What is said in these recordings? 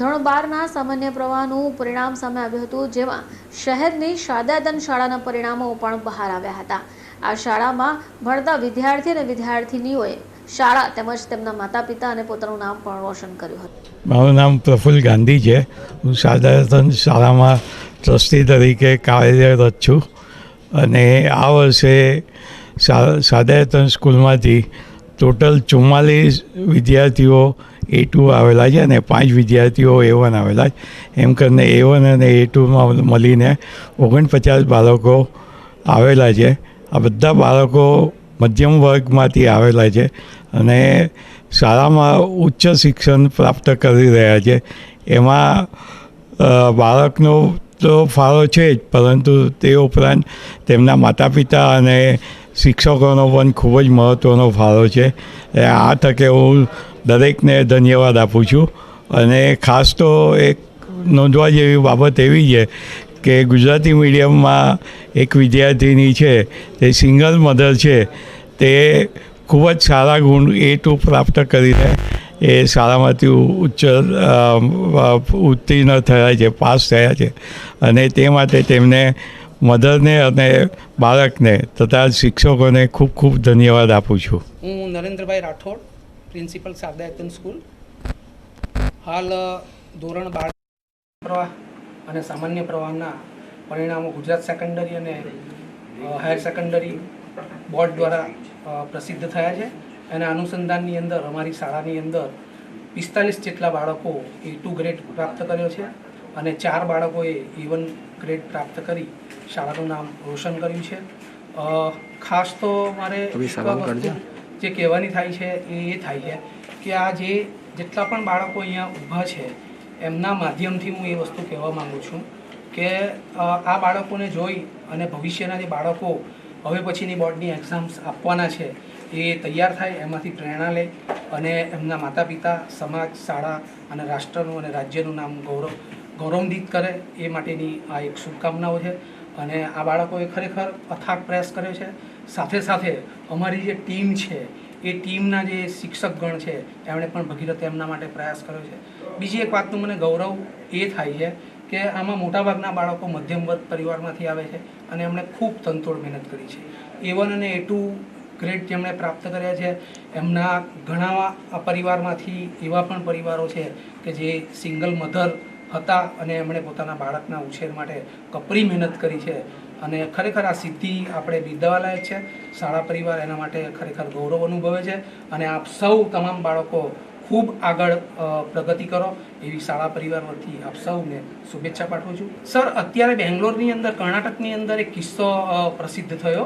ધોરણ બારના સામાન્ય પ્રવાહનું પરિણામ સામે આવ્યું હતું, જેમાં શહેરની શાદાદન શાળાના પરિણામો પણ બહાર આવ્યા હતા. આ શાળામાં ભણતા વિદ્યાર્થી અને વિદ્યાર્થિનીઓએ શાળા તેમજ તેમના માતા પિતા અને પોતાનું નામ પણ રોશન કર્યું હતું. મારું નામ પ્રફુલ્લ ગાંધી છે. હું સાધારણ શાળામાં ટ્રસ્ટી તરીકે કાર્યરત છું અને આ વર્ષે સાધારણ સ્કૂલમાંથી ટોટલ ચુમ્માલીસ વિદ્યાર્થીઓ એ ટુ આવેલા છે અને પાંચ વિદ્યાર્થીઓ એ વન આવેલા છે. એમ કરીને એ વન અને એ ટુમાં મળીને ઓગણપચાસ બાળકો આવેલા છે. આ બધા બાળકો મધ્યમ વર્ગમાંથી આવેલા છે અને શાળામાં ઉચ્ચ શિક્ષણ પ્રાપ્ત કરી રહ્યા છે. એમાં બાળકનો તો ફાળો છે જ, પરંતુ તે ઉપરાંત તેમના માતા પિતા અને શિક્ષકોનો પણ ખૂબ જ મહત્ત્વનો ફાળો છે. આ તકે હું દરેકને ધન્યવાદ આપું છું. અને ખાસ તો એક નોંધવા જેવી બાબત એવી છે કે ગુજરાતી મીડિયમમાં એક વિદ્યાર્થીની છે, તે સિંગલ મધર છે, તે ખૂબ જ સારા ગુણ એ ટુ પ્રાપ્ત કરીને એ શાળામાંથી ઉચ્ચ ઉત્તીર્ણ થયા છે, પાસ થયા છે. અને તે માટે તેમને મધરને અને બાળકને તથા શિક્ષકોને ખૂબ ખૂબ ધન્યવાદ આપું છું. હું નરેન્દ્રભાઈ રાઠોડ પ્રિન્સિપલ શારદાયતન સ્કૂલ. હાલ ધોરણ બાર પ્રવાહ અને સામાન્ય પ્રવાહના પરિણામો ગુજરાત સેકન્ડરી અને હાયર સેકન્ડરી બોર્ડ દ્વારા પ્રસિદ્ધ થયા છે. અને અનુસંધાનની અંદર અમારી શાળાની અંદર પિસ્તાલીસ જેટલા બાળકો એ ટુ ગ્રેડ પ્રાપ્ત કર્યો છે અને ચાર બાળકોએ ઇવન ગ્રેડ પ્રાપ્ત કરી શાળાનું નામ રોશન કર્યું છે. ખાસ તો મારે જે કહેવાની થાય છે એ એ થાય છે કે આ જે જેટલા પણ બાળકો અહીંયા ઊભા છે, એમના માધ્યમથી હું એ વસ્તુ કહેવા માગું છું કે આ બાળકોને જોઈ અને ભવિષ્યના જે બાળકો હવે પછીની બોર્ડની એક્ઝામ્સ આપવાના છે, એ તૈયાર થાય, એમાંથી પ્રેરણા લે અને એમના માતા પિતા સમાજ, શાળા અને રાષ્ટ્રનું અને રાજ્યનું નામ ગૌરવ ગૌરવાન્વિત કરે એ માટેની આ એક શુભકામનાઓ છે. અને આ બાળકોએ ખરેખર અથાગ પ્રયાસ કર્યો છે. સાથે સાથે અમારી જે ટીમ છે, એ ટીમના જે શિક્ષકગણ છે, એમણે પણ ભગીરથ એમના માટે પ્રયાસ કર્યો છે. બીજી એક વાતનું મને ગૌરવ એ થાય છે કે આમાં મોટાભાગના બાળકો મધ્યમ વર્ગ પરિવારમાંથી આવે છે અને એમણે ખૂબ તનતોડ મહેનત કરી છે. એ વન અને એ ટુ ગ્રેડ જેમણે પ્રાપ્ત કર્યા છે, એમના ઘણા પરિવારમાંથી એવા પણ પરિવારો છે કે જે સિંગલ મધર હતા અને એમણે પોતાના બાળકના ઉછેર માટે કપરી મહેનત કરી છે. અને ખરેખર આ સિદ્ધિ આપણે બિરદાવવા છે. શાળા પરિવાર એના માટે ખરેખર ગૌરવ અનુભવે છે. અને આપ સૌ તમામ બાળકો ખૂબ આગળ પ્રગતિ કરો. એવી શાળા પરિવાર વતી આપ સૌને શુભેચ્છા પાઠવું છું. સર, અત્યારે બેંગ્લોરની અંદર કર્ણાટકની અંદર એક કિસ્સો પ્રસિદ્ધ થયો.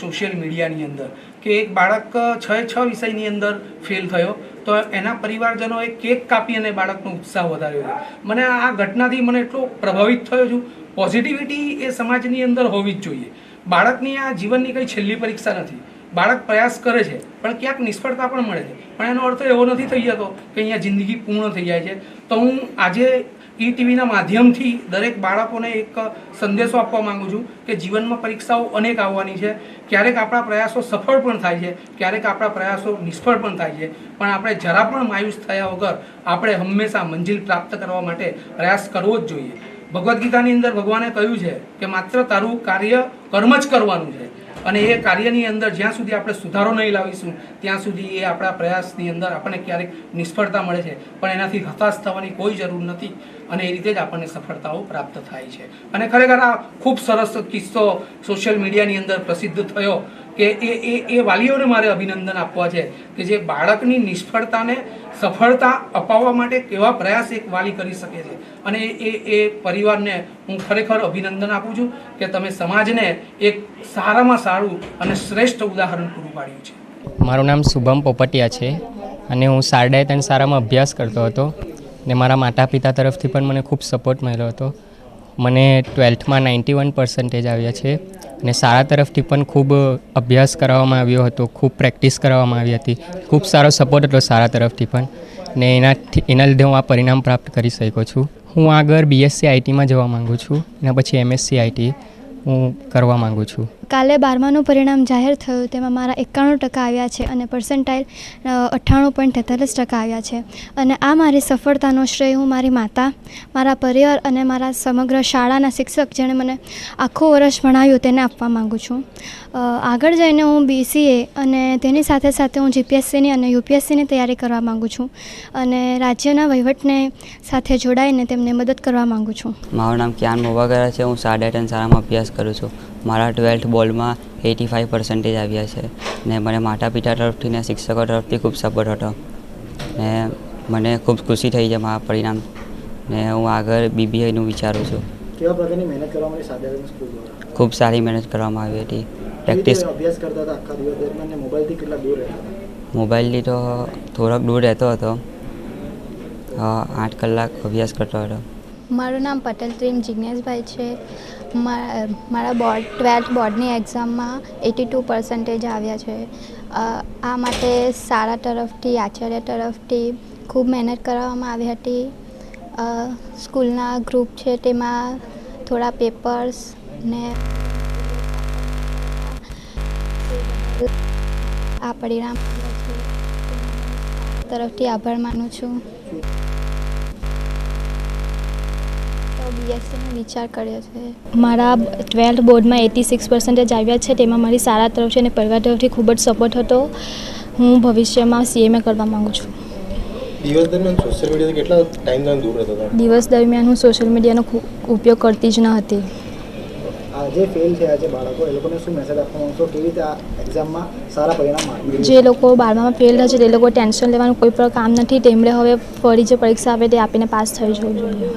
સોશિયલ મીડિયાની અંદર કે એક બાળક છ છ વિષયની અંદર ફેલ થયો, તો એના પરિવારજનોએ કેક કાપી અને બાળકનો ઉત્સાહ વધાર્યો મને આ ઘટનાથી મને એટલો પ્રભાવિત થયો છું. પોઝિટિવિટી એ સમાજની અંદર હોવી જ જોઈએ. બાળકની આ જીવનની કંઈ છેલ્લી પરીક્ષા નથી. બાળક પ્રયાસ કરે છે, પણ ક્યાંક નિષ્ફળતા પણ મળે છે. પણ એનો અર્થ એવો નથી થઈ જતો કે અહીંયા જિંદગી પૂર્ણ થઈ જાય છે. તો હું આજે ઈ ટીવીના માધ્યમથી દરેક બાળકોને એક સંદેશો આપવા માંગુ છું કે જીવનમાં પરીક્ષાઓ અનેક આવવાની છે. ક્યારેક આપણા પ્રયાસો સફળ પણ થાય છે, ક્યારેક આપણા પ્રયાસો નિષ્ફળ પણ થાય છે. પણ આપણે જરા પણ માયુસ થયા વગર આપણે હંમેશા મંજિલ પ્રાપ્ત કરવા માટે પ્રયાસ કરવો જ જોઈએ. ભગવદ્ ગીતાની અંદર ભગવાને કહ્યું છે કે માત્ર તારું કાર્ય કર્મ જ કરવાનું છે. અને એ કાર્યની અંદર જ્યાં સુધી આપણે સુધારો નહીં લાવીશું, ત્યાં સુધી એ આપણા પ્રયાસની અંદર આપણને ક્યારેક નિષ્ફળતા મળે છે. પણ એનાથી હતાશ થવાની કોઈ જરૂર નથી. અને એ રીતે જ આપણને સફળતાઓ પ્રાપ્ત થાય છે. અને ખરેખર આ ખૂબ સરસ કિસ્સો સોશિયલ મીડિયાની અંદર પ્રસિદ્ધ થયો કે એ એ એ વાલીઓને મારે અભિનંદન આપવા છે કે જે બાળકની નિષ્ફળતાને સફળતા અપાવવા માટે કેવા પ્રયાસ એક વાલી કરી શકે છે. અને એ એ પરિવારને હું ખરેખર અભિનંદન આપું છું કે તમે સમાજને એક સારામાં સારું અને શ્રેષ્ઠ ઉદાહરણ પૂરું પાડ્યું છે. મારું નામ શુભમ પોપટિયા છે અને હું ત્રણ સારામાં અભ્યાસ કરતો હતો. ને મારા માતા પિતા તરફથી પણ મને ખૂબ સપોર્ટ મળ્યો હતો. મને ટ્વેલ્થમાં નાઇન્ટી વન પર્સન્ટેજ આવ્યા છે અને શાળા તરફથી પણ ખૂબ અભ્યાસ કરાવવામાં આવ્યો હતો, ખૂબ પ્રેક્ટિસ કરાવવામાં આવી હતી. ખૂબ સારો સપોર્ટ હતો શાળા તરફથી પણ ને એનાથી, એના લીધે હું આ પરિણામ પ્રાપ્ત કરી શક્યો છું. હું આગળ બીએસસી આઈટીમાં જવા માગું છું એના પછી એમએસસી આઈટી હું કરવા માગું છું. કાલે બારમાનું પરિણામ જાહેર થયું, તેમાં મારા એકાણું ટકા આવ્યા છે અને પર્સન્ટાઇલ અઠ્ઠાણું પોઈન્ટ તેતાલીસ ટકા આવ્યા છે. અને આ મારી સફળતાનો શ્રેય હું મારી માતા, મારા પરિવાર અને મારા સમગ્ર શાળાના શિક્ષક જેણે મને આખું વર્ષ ભણાવ્યું તેને આપવા માગું છું. આગળ જઈને હું બીસીએ અને તેની સાથે સાથે હું જીપીએસસીની અને યુપીએસસીની તૈયારી કરવા માગું છું અને રાજ્યના વહીવટને સાથે જોડાઈને તેમને મદદ કરવા માગું છું. મારું નામ ક્યાન મોવાગરા છે. હું સાડા ટેન શાળામાં અભ્યાસ કરું છું. મારા ટ્વેલ્થ બોર્ડમાં એટી ફાઇવ પર્સન્ટેજ આવ્યા છે. ને મને માતા પિતા તરફથી ને શિક્ષકો તરફથી ખૂબ સપોર્ટ હતો. ને મને ખૂબ ખુશી થઈ છે મારા પરિણામ. ને હું આગળ બીબીઆઈનું વિચારું છું. કેવા પ્રકારની મહેનત કરવામાં આવી સાધારણ સ્કૂલ દ્વારા? ખૂબ સારી મહેનત કરવામાં આવી હતી. પ્રેક્ટિસ અભ્યાસ કરતા હતા આખા દિવસ દરમિયાન મોબાઈલથી કેટલા દૂર રહેતા મોબાઈલથી તો થોડોક દૂર રહેતો હતો. આઠ કલાક અભ્યાસ કરતો હતો. મારું નામ પટેલ પ્રેમ જિજ્ઞેશભાઈ છે. મારા બોર્ડ, ટ્વેલ્થ બોર્ડની એક્ઝામમાં એટી ટુ પર્સન્ટેજ આવ્યા છે. આ માટે શાળા તરફથી, આચાર્ય તરફથી ખૂબ મહેનત કરાવવામાં આવી હતી. સ્કૂલના ગ્રુપ છે તેમાં થોડા પેપર્સ ને આ પરિણામ તરફથી આભાર માનું છું. બીએસસીનો વિચાર કર્યો છે? મારા ટ્વેલ્થ બોર્ડમાં એટી સિક્સ પર્સન્ટેજ આવ્યા છે તેમાં મારી શાળા તરફથી અને પરિવાર તરફથી ખૂબ જ સપોર્ટ હતો. હું ભવિષ્યમાં સીએમએ કરવા માગું છું. દિવસ દરમિયાન સોશિયલ મીડિયાથી કેટલા ટાઈમ દરમિયાન દૂર રહેતા હતા? દિવસ દરમિયાન હું સોશિયલ મીડિયાનો ખૂબ ઉપયોગ કરતી જ ન હતી. જે ફેલ થયા છે બાળકો એ લોકોને શું મેસેજ આપવા માંગશો કેવી રીતે આ એક્ઝામમાં સારા પરિણામ જે લોકો બારમામાં ફેલ થયા છે તે લોકો ટેન્શન લેવાનું કોઈ પણ કામ નથી. તેમણે હવે ફરી જે પરીક્ષા આવે તે આપીને પાસ થઈ જવું જોઈએ.